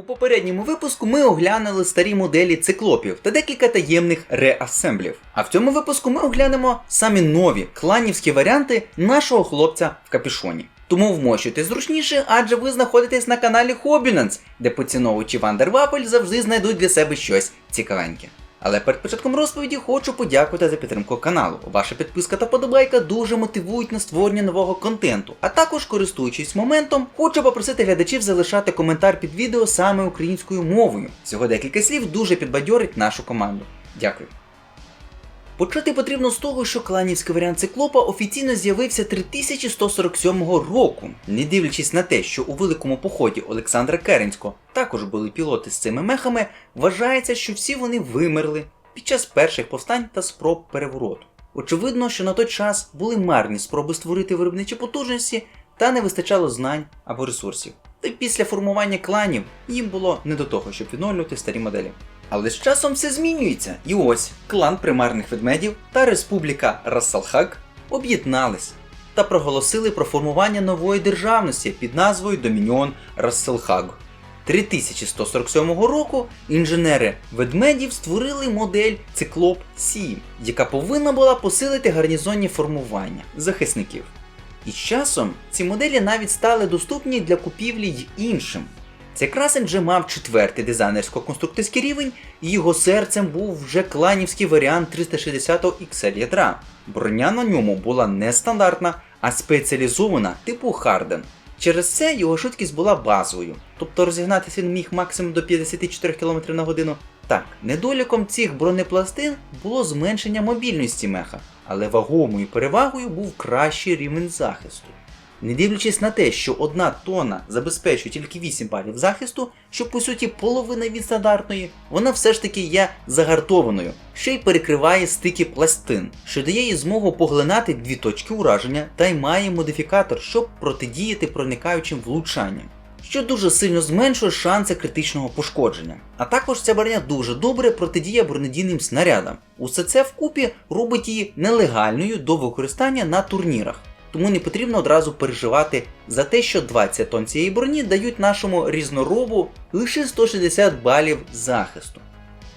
У попередньому випуску ми оглянули старі моделі циклопів та декілька таємних реасемблів. А в цьому випуску ми оглянемо самі нові кланівські варіанти нашого хлопця в капюшоні. Тому вмощуйте зручніше, адже ви знаходитесь на каналі Хобінанс, де поціновувачі Вандервапель завжди знайдуть для себе щось цікавеньке. Але перед початком розповіді хочу подякувати за підтримку каналу. Ваша підписка та подобайка дуже мотивують на створення нового контенту. А також, користуючись моментом, хочу попросити глядачів залишати коментар під відео саме українською мовою. Всього декілька слів дуже підбадьорить нашу команду. Дякую. Почати потрібно з того, що кланівський варіант циклопа офіційно з'явився 3147 року, не дивлячись на те, що у великому поході Олександра Керенського також були пілоти з цими мехами, вважається, що всі вони вимерли під час перших повстань та спроб перевороту. Очевидно, що на той час були марні спроби створити виробничі потужності та не вистачало знань або ресурсів. Та й після формування кланів їм було не до того, щоб відновлювати старі моделі. Але з часом все змінюється, і ось клан примарних ведмедів та республіка Рассалхак об'єднались та проголосили про формування нової державності під назвою Домініон Рассалхаг. 3147 року інженери ведмедів створили модель Циклоп 7, яка повинна була посилити гарнізонні формування захисників. І з часом ці моделі навіть стали доступні для купівлі й іншим. Цей красень вже мав четвертий дизайнерсько-конструкторський рівень, і його серцем був вже кланівський варіант 360 XL ядра. Броня на ньому була не стандартна, а спеціалізована типу Харден. Через це його швидкість була базовою, тобто розігнатися він міг максимум до 54 км на годину. Так, недоліком цих бронепластин було зменшення мобільності меха, але вагомою перевагою був кращий рівень захисту. Не дивлячись на те, що одна тонна забезпечує тільки 8 балів захисту, що по суті половина від стандартної, вона все ж таки є загартованою, ще й перекриває стики пластин, що дає їй змогу поглинати дві точки ураження та й має модифікатор, щоб протидіяти проникаючим влучанням. Що дуже сильно зменшує шанси критичного пошкодження. А також ця броня дуже добре протидіє бронедійним снарядам. Усе це вкупі робить її нелегальною до використання на турнірах тому не потрібно одразу переживати за те, що 20 тонн цієї броні дають нашому різноробу лише 160 балів захисту.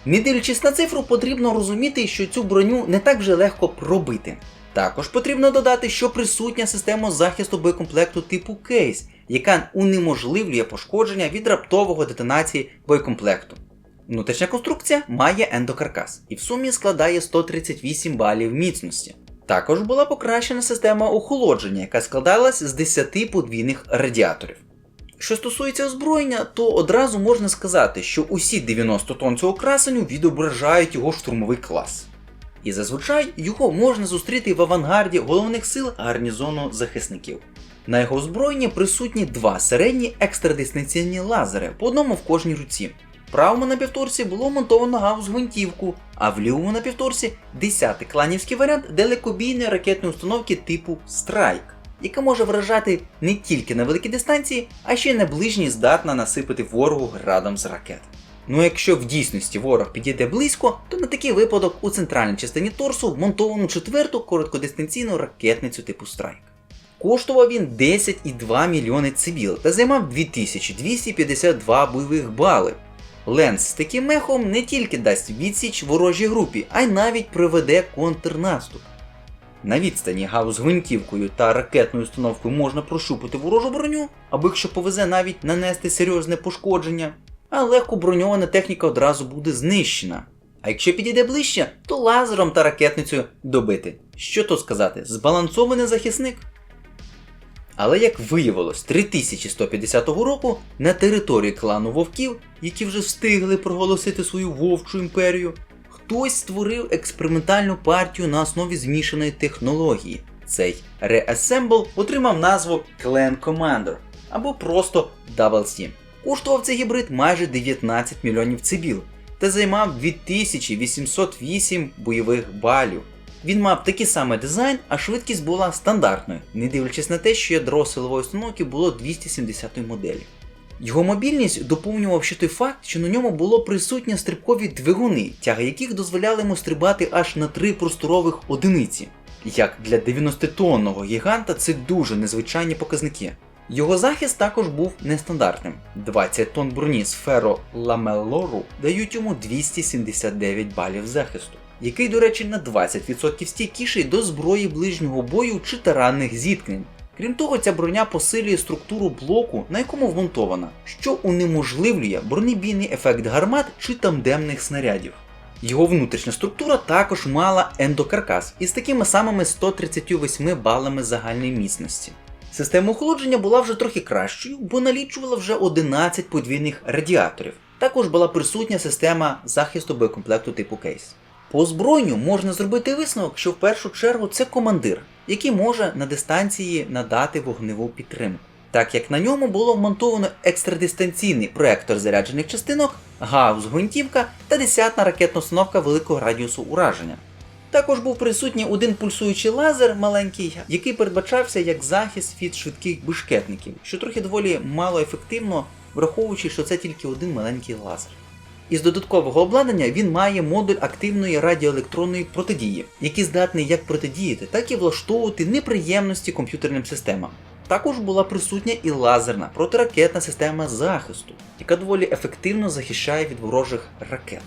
Не дивлячись на цифру, потрібно розуміти, що цю броню не так вже легко пробити. Також потрібно додати, що присутня система захисту боєкомплекту типу кейс, яка унеможливлює пошкодження від раптового детонації боєкомплекту. Внутрішня конструкція має ендокаркас і в сумі складає 138 балів міцності. Також була покращена система охолодження, яка складалась з 10 подвійних радіаторів. Що стосується озброєння, то одразу можна сказати, що усі 90 тонн цього красеню відображають його штурмовий клас. І зазвичай його можна зустріти в авангарді головних сил гарнізону захисників. На його озброєнні присутні два середні екстрадистанційні лазери, по одному в кожній руці. Правому напівторці було монтовано гаус гвинтівку, а в лівому напівторці 10-й кланівський варіант далекобійної ракетної установки типу Страйк, яка може вражати не тільки на великій дистанції, а ще й на ближній здатна насипати ворогу градом з ракет. Ну якщо в дійсності ворог підійде близько, то на такий випадок у центральній частині торсу вмонтовано четверту короткодистанційну ракетницю типу Страйк. Коштував він 10,2 мільйони цивіл та займав 2252 бойових бали. Ленс з таким мехом не тільки дасть відсіч ворожій групі, а й навіть проведе контрнаступ. На відстані гаус гвинтівкою та ракетною установкою можна прощупати ворожу броню, або якщо повезе навіть нанести серйозне пошкодження, а легко броньована техніка одразу буде знищена. А якщо підійде ближче, то лазером та ракетницею добити. Що то сказати, збалансований захисник? Але як виявилось, 3150 року на території клану вовків, які вже встигли проголосити свою вовчу імперію, хтось створив експериментальну партію на основі змішаної технології. Цей Reassemble отримав назву Clan Commander або просто Double Steam. Коштував цей гібрид майже 19 мільйонів цибіл та займав 2808 бойових балів. Він мав такий самий дизайн, а швидкість була стандартною, не дивлячись на те, що ядро силової установки було 270 моделі. Його мобільність доповнював ще той факт, що на ньому було присутні стрибкові двигуни, тяги яких дозволяли йому стрибати аж на три просторових одиниці. Як для 90-тонного гіганта це дуже незвичайні показники. Його захист також був нестандартним. 20 тонн броні з фероламелору дають йому 279 балів захисту, який, до речі, на 20% стійкіший до зброї ближнього бою чи таранних зіткнень. Крім того, ця броня посилює структуру блоку, на якому вмонтована, що унеможливлює бронебійний ефект гармат чи тандемних снарядів. Його внутрішня структура також мала ендокаркас із такими самими 138 балами загальної міцності. Система охолодження була вже трохи кращою, бо налічувала вже 11 подвійних радіаторів. Також була присутня система захисту боєкомплекту типу кейс. По озброєнню можна зробити висновок, що в першу чергу це командир, який може на дистанції надати вогневу підтримку. Так як на ньому було вмонтовано екстрадистанційний проектор заряджених частинок, гаус гвинтівка та 10-на ракетна установка великого радіусу ураження. Також був присутній один пульсуючий лазер маленький, який передбачався як захист від швидких бишкетників, що трохи доволі мало ефективно, враховуючи, що це тільки один маленький лазер. Із додаткового обладнання він має модуль активної радіоелектронної протидії, який здатний як протидіяти, так і влаштовувати неприємності комп'ютерним системам. Також була присутня і лазерна протиракетна система захисту, яка доволі ефективно захищає від ворожих ракет.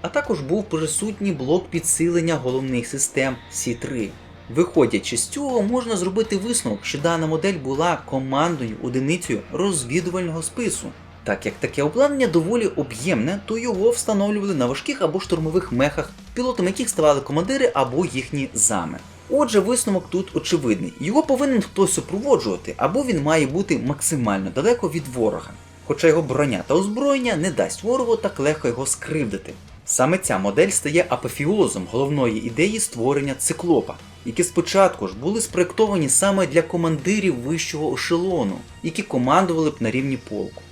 А також був присутній блок підсилення головних систем Сі-3. Виходячи з цього, можна зробити висновок, що дана модель була командною одиницею розвідувального спису. Так як таке обладнання доволі об'ємне, то його встановлювали на важких або штурмових мехах, пілотами яких ставали командири або їхні зами. Отже, висновок тут очевидний. Його повинен хтось супроводжувати, або він має бути максимально далеко від ворога. Хоча його броня та озброєння не дасть ворогу так легко його скривдити. Саме ця модель стає апофіозом головної ідеї створення циклопа, які спочатку ж були спроєктовані саме для командирів вищого ешелону, які командували б на рівні полку.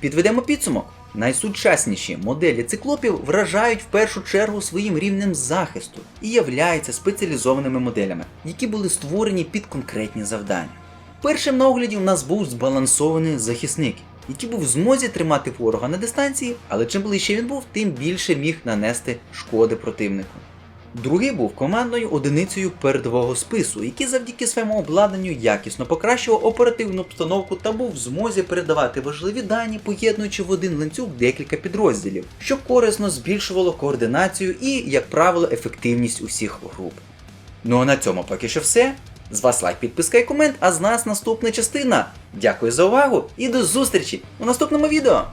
Підведемо підсумок. Найсучасніші моделі циклопів вражають в першу чергу своїм рівнем захисту і являються спеціалізованими моделями, які були створені під конкретні завдання. Першим на огляді у нас був збалансований захисник, який був в змозі тримати ворога на дистанції, але чим ближче він був, тим більше міг нанести шкоди противнику. Другий був командною одиницею передового спису, який завдяки своєму обладнанню якісно покращував оперативну обстановку та був в змозі передавати важливі дані, поєднуючи в один ланцюг декілька підрозділів, що корисно збільшувало координацію і, як правило, ефективність усіх груп. Ну а на цьому поки що все. З вас лайк, підписка і комент, а з нас наступна частина. Дякую за увагу і до зустрічі у наступному відео!